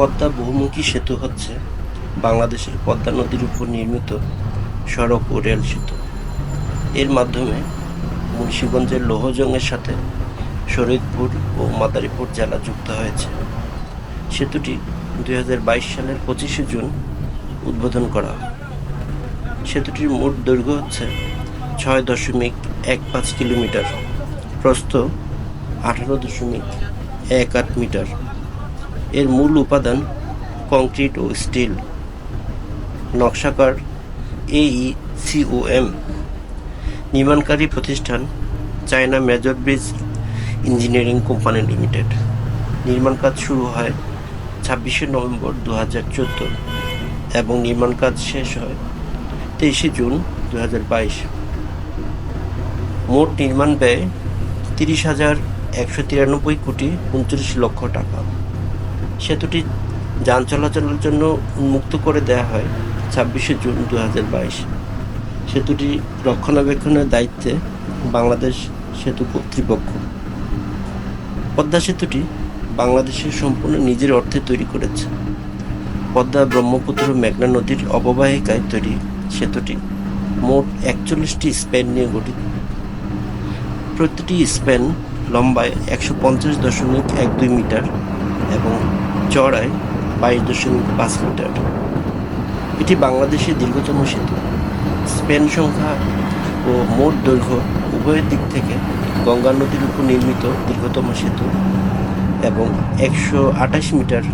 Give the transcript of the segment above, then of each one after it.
পদ্মা বহুমুখী সেতু হচ্ছে বাংলাদেশের পদ্মা নদীর উপর নির্মিত সড়ক ও রেল সেতু। এর মাধ্যমে মুন্সীগঞ্জের লোহজংয়ের সাথে শরীয়তপুর ও মাদারীপুর জেলা যুক্ত হয়েছে। সেতুটি দুই হাজার বাইশ সালের পঁচিশে জুন উদ্বোধন করা সেতুটির মোট দৈর্ঘ্য হচ্ছে ছয় দশমিক এক পাঁচ কিলোমিটার। প্রস্থ আঠারো দশমিক এক আট মিটার। এর মূল উপাদান কংক্রিট ও স্টিল। নকশাকার এই সিওএম নির্মাণকারী প্রতিষ্ঠান China Major Bridge Engineering Company Limited. নির্মাণ কাজ শুরু হয় ছাব্বিশে নভেম্বর দু হাজার চোদ্দ এবং নির্মাণ কাজ শেষ হয় তেইশে জুন দু হাজার বাইশ। মোট নির্মাণ ব্যয় তিরিশ হাজার একশো তিরানব্বই কোটি উনত্রিশ লক্ষ টাকা। সেতুটি যান চলাচলের জন্য উন্মুক্ত করে দেওয়া হয় ছাব্বিশে জুন দু হাজার বাইশ। সেতুটি রক্ষণাবেক্ষণের দায়িত্বে বাংলাদেশ সেতু কর্তৃপক্ষ। পদ্মা সেতুটি বাংলাদেশের সম্পূর্ণ নিজের অর্থে তৈরি করেছে। পদ্মা ব্রহ্মপুত্র মেঘনা নদীর অববাহিকায় তৈরি সেতুটি মোট একচল্লিশটি স্প্যান নিয়ে গঠিত। প্রতিটি স্প্যান লম্বায় একশো পঞ্চাশ দশমিক এক দুই মিটার এবং চড়ায় বাইশ দশমিক পাঁচ মিটার। এটি বাংলাদেশের দীর্ঘতম সেতু। স্পেন সংখ্যা ও মোট দৈর্ঘ্য উভয়ের দিক থেকে গঙ্গা নদীর উপর নির্মিত দীর্ঘতম সেতু এবং একশো আঠাশ মিটার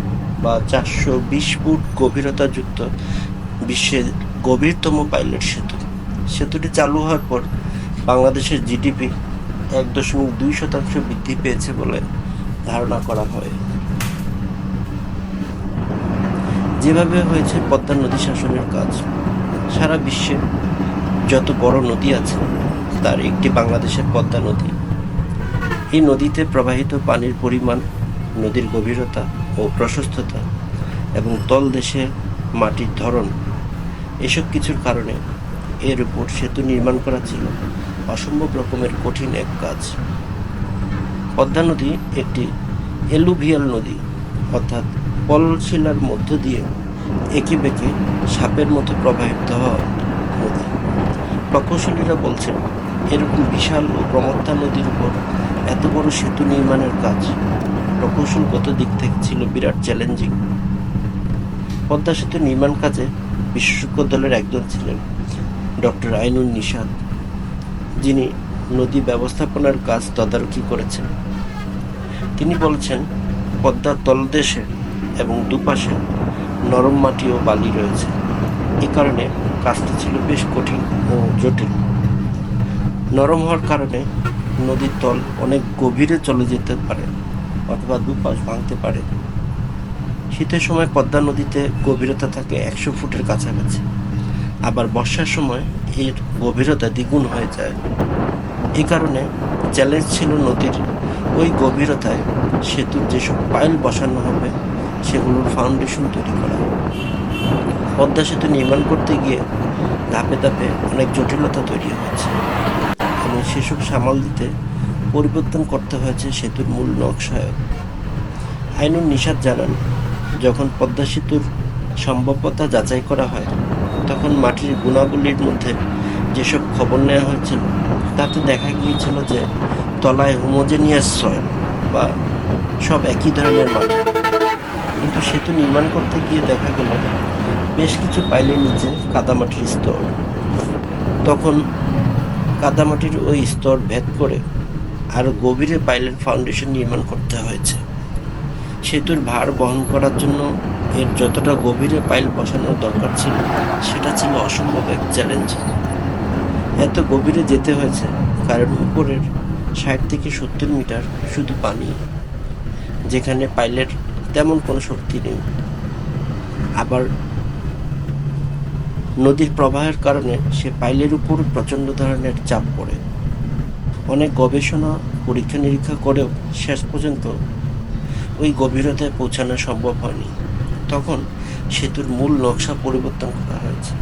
বা চারশো বিশ ফুট গভীরতাযুক্ত বিশ্বের গভীরতম পাইলট সেতু। সেতুটি চালু হওয়ার পর বাংলাদেশের জিডিপি এক দশমিক দুই শতাংশ বৃদ্ধি পেয়েছে বলে ধারণা করা হয়। যেভাবে হয়েছে পদ্মা নদী শাসনের কাজ, সারা বিশ্বে যত বড় নদী আছে, তার একটি বাংলাদেশের পদ্মা নদী। এই নদীতে প্রবাহিত পানির পরিমাণ, নদীর গভীরতা ও প্রশস্ততা এবং তলদেশে মাটির ধরন, এসব কিছুর কারণে এর উপর সেতু নির্মাণ করা ছিল অসম্ভব রকমের কঠিন এক কাজ। পদ্মা নদী একটি এলুভিয়াল নদী, অর্থাৎ পলশিলার মধ্য দিয়ে এঁকে বেঁকে সাপের মতো প্রবাহিত হওয়া নদী। প্রকৌশলীরা বলছেন, এরকম বিশাল ও প্রমত্তা নদীর উপর এত বড় সেতু নির্মাণের কাজ প্রকৌশলগত দিক থেকে ছিল বিরাট চ্যালেঞ্জিং। পদ্মা সেতু নির্মাণ কাজে বিশেষজ্ঞ দলের একজন ছিলেন ডক্টর আইনুল নিষাদ যিনি নদী ব্যবস্থাপনার কাজ তদারকি করেছেন। তিনি বলছেন পদ্মার তলদেশে এবং দুপাশে নরম মাটি ও বালি রয়েছে। এ কারণে কাজটি ছিল বেশ কঠিন ও জটিল। নরম হওয়ার কারণে নদীর তল অনেক গভীরে চলে যেতে পারে অথবা দুপাশ ভাঙতে পারে। শীতের সময় পদ্মা নদীতে গভীরতা থাকে একশো ফুটের কাছাকাছি। আবার বর্ষার সময় এর গভীরতা দ্বিগুণ হয়ে যায়। এই কারণে চ্যালেঞ্জ ছিল নদীর ওই গভীরতায় সেতুর যেসব পাইল বসানো হবে সেগুলোর ফাউন্ডেশন তৈরি করা। পদ্মা সেতু নির্মাণ করতে গিয়ে ধাপে ধাপে অনেক জটিলতা তৈরি হয়েছে এবং সেসব সামাল দিতে পরিবর্তন করতে হয়েছে সেতুর মূল নকশায় আইনুল নিষাদ জানান, যখন পদ্মা সেতুর সম্ভাব্যতা যাচাই করা হয়, তখন মাটির গুণাবলীর মধ্যে যেসব খবর নেওয়া হয়েছিল, তাতে দেখা গিয়েছিল যে তলায় হোমোজেনিয়াস সয়েল বা সব একই ধরনের মাটি। কিন্তু সেতু নির্মাণ করতে গিয়ে দেখা গেল বেশ কিছু পাইলের নিচে কাদামাটির স্তর। তখন কাদামাটির ওই স্তর ভেদ করে আরও গভীরে পাইলের ফাউন্ডেশন নির্মাণ করতে হয়েছে। সেতুর ভার বহন করার জন্য এর যতটা গভীরে পাইল বসানোর দরকার ছিল, সেটা ছিল অসম্ভব এক চ্যালেঞ্জ এত গভীরে যেতে হয়েছে কারণ উপরের ষাট থেকে সত্তর মিটার শুধু পানি, যেখানে পাইলের তেমন কোনো শক্তি নেই। আবার নদীর প্রবাহের কারণে সে পাইলের উপর প্রচণ্ড ধরনের চাপ পড়ে। অনেক গবেষণা, পরীক্ষা নিরীক্ষা করেও শেষ পর্যন্ত ওই গভীরতায় পৌঁছানো সম্ভব হয়নি। তখন সেতুর মূল নকশা পরিবর্তন করা হয়েছে।